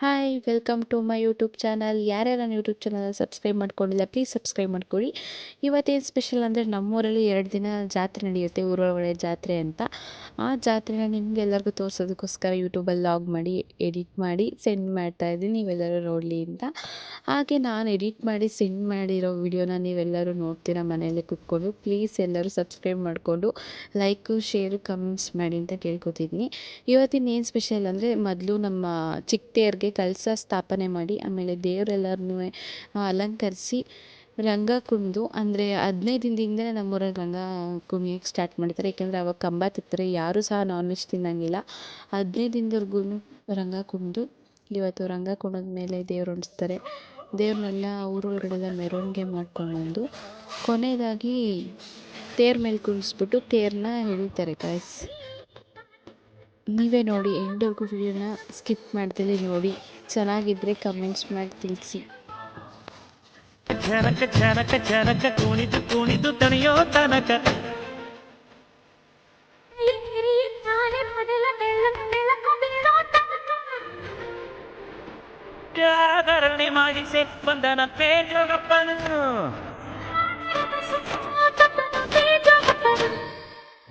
Hi welcome to my YouTube channel ಯಾರ್ಯಾರು ನನ್ನ YouTube channel subscribe ಮಾಡ್ಕೊಂಡಿಲ್ಲ ಪ್ಲೀಸ್ ಸಬ್ಸ್ಕ್ರೈಬ್ ಮಾಡ್ಕೊಳ್ಳಿ. ಇವತ್ತೇನು ಸ್ಪೆಷಲ್ ಅಂದರೆ ನಮ್ಮೂರಲ್ಲಿ ಎರಡು ದಿನ ಜಾತ್ರೆ ನಡೆಯುತ್ತೆ, ಊರೊಳಗಡೆ ಜಾತ್ರೆ ಅಂತ. ಆ ಜಾತ್ರೆನ ನಿಮಗೆಲ್ಲರಿಗೂ ತೋರಿಸೋದಕ್ಕೋಸ್ಕರ ಯೂಟ್ಯೂಬಲ್ಲಿ ಲಾಗ್ ಮಾಡಿ ಎಡಿಟ್ ಮಾಡಿ ಸೆಂಡ್ ಮಾಡ್ತಾ ಇದ್ದೀನಿ. ನೀವೆಲ್ಲರೂ ನೋಡಲಿ ಅಂತ. ಹಾಗೆ ನಾನು ಎಡಿಟ್ ಮಾಡಿ ಸೆಂಡ್ ಮಾಡಿರೋ ವಿಡಿಯೋನ ನೀವೆಲ್ಲರೂ ನೋಡ್ತೀರಾ ಮನೆಯಲ್ಲೇ ಕೂತ್ಕೊಂಡು ಪ್ಲೀಸ್ ಎಲ್ಲರೂ ಸಬ್ಸ್ಕ್ರೈಬ್ ಮಾಡಿಕೊಂಡು ಲೈಕು ಶೇರು ಕಮೆಂಟ್ಸ್ ಮಾಡಿ ಅಂತ ಕೇಳ್ಕೊತಿದ್ದೀನಿ. ಇವತ್ತಿನ ಏನು ಸ್ಪೆಷಲ್ ಅಂದರೆ, ಮೊದಲು ನಮ್ಮ ಚಿಕ್ಕ ತೇರಿಗೆ ಕಳಸ ಸ್ಥಾಪನೆ ಮಾಡಿ, ಆಮೇಲೆ ದೇವರೆಲ್ಲರನ್ನೂ ಅಲಂಕರಿಸಿ ರಂಗ ಕುಣಿದು, ಅಂದರೆ ಹದಿನೈದು ದಿನದಿಂದಲೇ ನಮ್ಮೂರಲ್ಲಿ ರಂಗ ಕುಣಿಯೋಕ್ಕೆ ಸ್ಟಾರ್ಟ್ ಮಾಡ್ತಾರೆ ಏಕೆಂದರೆ ಅವಾಗ ಕಂಬ ತಿತ್ತರೆ ಯಾರೂ ಸಹ ನಾನ್ ವೆಜ್ ತಿನ್ನೋಂಗಿಲ್ಲ. ಹದಿನೈದು ದಿನದವರೆಗೂ ರಂಗ ಕುಣಿದು, ಇವತ್ತು ರಂಗ ಕುಣಿದ ಮೇಲೆ ದೇವ್ರು ಉಣಿಸ್ತಾರೆ. ದೇವ್ರನ್ನೆಲ್ಲ ಊರೊಳಗಡೆಲ್ಲ ಮೆರವಣಿಗೆ ಮಾಡ್ಕೊಂಡ್ಬಂದು, ಕೊನೆಯದಾಗಿ ತೇರು ಮೇಲೆ ಕುಳ್ಳಿಸ್ಬಿಟ್ಟು ತೇರನ್ನ ಎಳೀತಾರೆ ಗಾಯ್ಸ್ ನೀವೇ ನೋಡಿ ಎಂಡ್ವರೆಗೂ ವಿಡಿಯೋನ ಸ್ಕಿಪ್ ಮಾಡ್ತೀನಿ ನೋಡಿ. ಚೆನ್ನಾಗಿದ್ದರೆ ಕಮೆಂಟ್ಸ್ ಮಾಡಿ ತಿಳಿಸಿ. ಚರಕ ಜನಕ ಜನಕ ಕುಣಿದು ಕುಣಿದು ತಣಿಯೋ ತನಕ. ಜಾಗರಣೆ ಮಾಡಿಸಿ ಬಂದನ ಪೇಜಗಪ್ಪನು.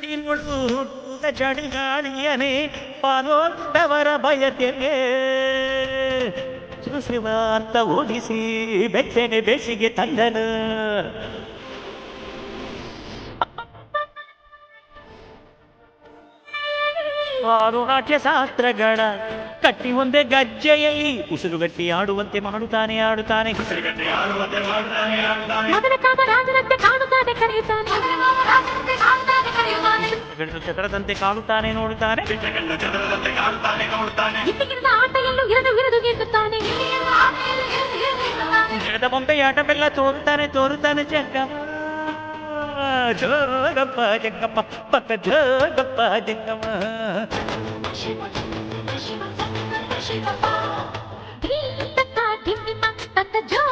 ಶಕ್ತಿಗಳು ಜಡಿಗಾಳಿಯನೇ ಪಾಲೋತ್ತವರ ಬಯತೆಗೆ ಸುಸಿವ ಅಂತ ಓಡಿಸಿ ಬೆಚ್ಚನೆ ಬೇಸಿಗೆ ತಂದನು ಆರು ನಾಟ್ಯ ಶಾಸ್ತ್ರಗಳ ಕಟ್ಟಿ ಒಂದೇ ಗಜ್ಜೆಯಲ್ಲಿ ಉಸಿರುಗಟ್ಟಿ ಆಡುವಂತೆ ಮಾಡುತ್ತಾನೆ ಆಡುತ್ತಾನೆ ಮಗನ ಕಾಮ ರಾಜನಂತೆ ಕಾಣುತ್ತಾನೆ ಕರೆಯುತ್ತಾನೆ ಗಂಡು ಚಕ್ರದಂತೆ ಕಾಣುತ್ತಾನೆ ನೋಡುತ್ತಾನೆ ಇಲ್ಲಿಗಿರದ ಆಟ ಎಲ್ಲೂ ಇರದು ಇರದು ಗೆಲ್ಲುತ್ತಾನೆ ಗಿಡದ ಬೊಂಬೆಯಾಟ ಬೆಲ್ಲ ತೋರುತ್ತಾನೆ ತೋರುತ್ತಾನೆ ಜಂಗಮ್ಮ ಜೋಗಪ್ಪ ಜಂಗಮ್ಮ ಪಕ್ಕ ಜೋಗಪ್ಪ ಜಂಗಮ್ಮ ಧೀ ತಕ್ಕ ಧಿಮ್ಮಿ ಮಕ್ಕ ತಕ್ಕ ಜೋ